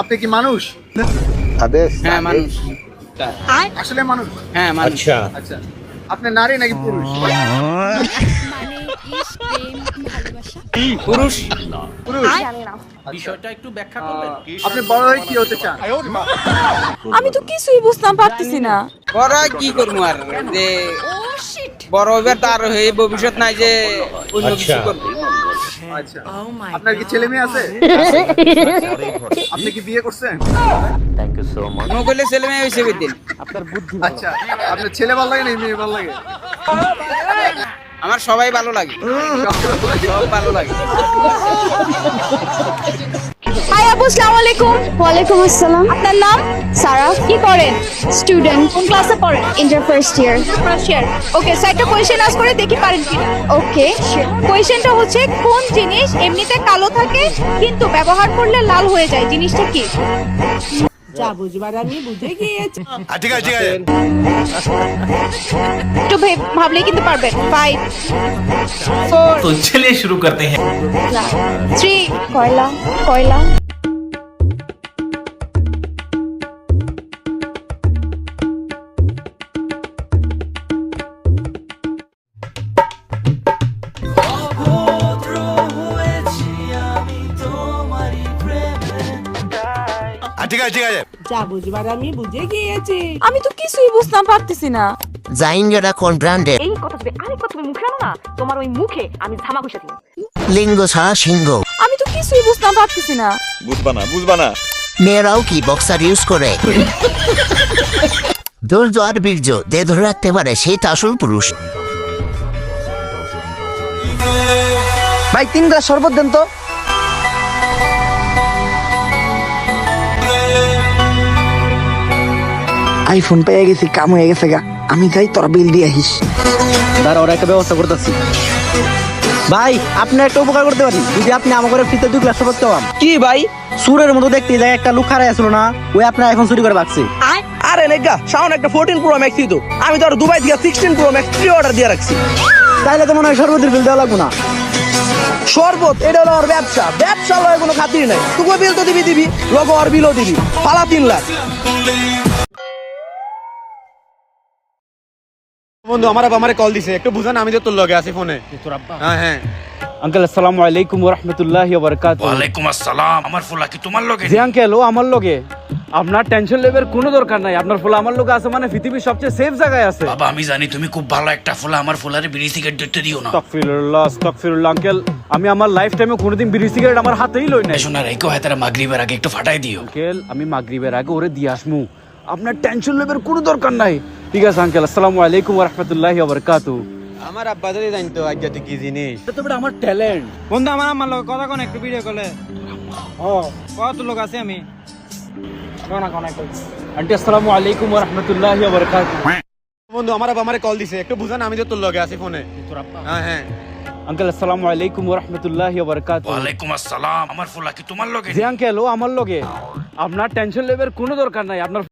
আপনি কি মানুষ? হ্যাঁ মানুষ। আসলে মানুষ। হ্যাঁ মানুষ। আচ্ছা। আপনি নারী নাকি পুরুষ? মানে পুরুষ? বিষয়টা একটু ব্যাখ্যা করবেন? আপনি বড় হয়ে কি হতে চান? আমি তো কিছুই বুঝতাম পারতেছি না। বড় কি করব আর? যে বড় হবে তার হয়ে ভবিষ্যৎ নাই যে অন্য কিছু করবে। আচ্ছা। আপনার কি ছেলে মেয়ে আছে? আপনি কি বিয়ে করছেন? থ্যাংক ইউ সো নো করলে ছেলে মেয়ে হয়েছে বুদ্ধি আচ্ছা আপনার ছেলে ভালো লাগে না মেয়ে ভালো লাগে? আমার সবাই ভালো লাগে। সব ভালো লাগে। আপু আসসালামু আলাইকুম। ওয়ালাইকুম আসসালাম। আপনার নাম? সারা। কি করেন? স্টুডেন্ট কোন ক্লাসে পড়েন? Inter first year first year okay sir একটা কোয়েশ্চেন আস করে দেখি পারেন কি ওকে কোয়েশ্চেনটা হচ্ছে কোন জিনিস এমনিতে কালো থাকে কিন্তু ব্যবহার করলে লাল হয়ে যায়? জিনিসটা কি? বুঝে গিয়েছি। ঠিক কিন্তু পারবেন। ফাইভ ফোর থ্রি কয়লা কয়লা। যা বুঝবার আমি বুঝে গিয়েছি। আমি তো কিছুই বুঝতাম পারতেছি না। জাইনজোড়া কোন ব্র্যান্ডের এই কথা যদি আরেকবার তুমি মুখে আনো না তোমার ওই মুখে আমি ধামা ঘুষা দিব লিঙ্গ ছাড়া সিংহ। আমি তো কিছুই বুঝতাম পারতেছি না। মেয়েরাও কি বক্সার ইউজ করে? ধৈর্য আর বীর্য যে ধরে রাখতে পারে সেই তো আসল পুরুষ। ভাই তিন গ্লাস শরবত দেন তো। আইফোন পেয়ে গেছি কাম হয়ে গেছে গা। আমি যাই তোরা বিল দিয়ে আহিস। দাঁড়া ওরা একটা ব্যবস্থা করতেছি। ভাই আপনি একটা উপকার করতে পারি যদি আপনি আমার ঘরে ফ্রিতে দুই গ্লাস শরবত খাওয়ান। কি ভাই? সুরের মতো দেখতে যায় একটা লুক হারাই আসলো না ওই আপনার আইফোন চুরি করে বাকছে আরে নেগা সাউন্ড একটা ফোরটিন প্রো ম্যাক্স তো আমি তো আর দুবাই থেকে sixteen pro max pre order দিয়ে রাখছি। তাইলে তো মনে হয় শরবতের বিল দেওয়া লাগবো না। শরবত এটা হলো ওর ব্যবসা। ব্যবসা লয় কোনো খাতির নাই। তুই বিল তো দিবি দিবি। লোক আর বিলও দিবি। পালা তিন লাখ। বন্ধু আমার আব্বা আমারে কল দিছে। একটু বুঝান আমি তো তোর লগে আছি ফোনে। হ্যাঁ হ্যাঁ। আঙ্কেল আসসালামু আলাইকুম ওয়া রাহমাতুল্লাহি ওয়া বারাকাতুহু ওয়ালাইকুম আসসালাম। আমার ফুলা কি তোমার লগে? জি আঙ্কেল ও আমার লগে। আপনার টেনশন লেবার কোনো দরকার নাই। আপনার ফুল আমার লগে আছে মানে পৃথিবীর সবচেয়ে সেফ জায়গায় আছে। বাবা আমি জানি তুমি খুব ভালো একটা ফুলা। আমার ফুলারে বিড়ি সিগারেট ধরতে দিও না। আস্তাগফিরুল্লাহ আস্তাগফিরুল্লাহ আঙ্কেল। আমি আমার লাইফ টাইমে কোনোদিন বিড়ি সিগারেট আমার হাতেই লই নাই। শোনা রেখো হয় তারা মাগরিবের আগে একটু ফাটাই দিও। আঙ্কেল আমি মাগরিবের আগে ওরে দিয়ে আসমু। আপনার টেনশন লেবার কোনো দরকার নাই। ঠিক আছে আঙ্কেল আসসালামু আলাইকুম ওয়া রাহমাতুল্লাহি ওয়া বারাকাতুহু আমার আব্বা যদি জানতো আজ তুই কি জিনিস? এটা তো বেটা আমার ট্যালেন্ট বন্ধু আমার আমার লগে কথা কোন একটু ভিডিও কলে। ও। কত লোক আছে আমি? আন্টি আসসালামু আলাইকুম ওয়া রাহমাতুল্লাহি ওয়া বারাকাতুহু বন্ধু আমার আব্বা আমারে কল দিছে। একটু বুঝান আমি তো তোর লগে আছি ফোনে হ্যাঁ হ্যাঁ। আঙ্কেল আসসালামু আলাইকুম ওয়া রাহমাতুল্লাহি ওয়া বারাকাতুহু ওয়ালাইকুম আসসালাম। আমার ফুলা কি তোমার লগে? জি আঙ্কেল ও আমার লগে। আপনার টেনশন লেবার কোনো দরকার নাই। আপনার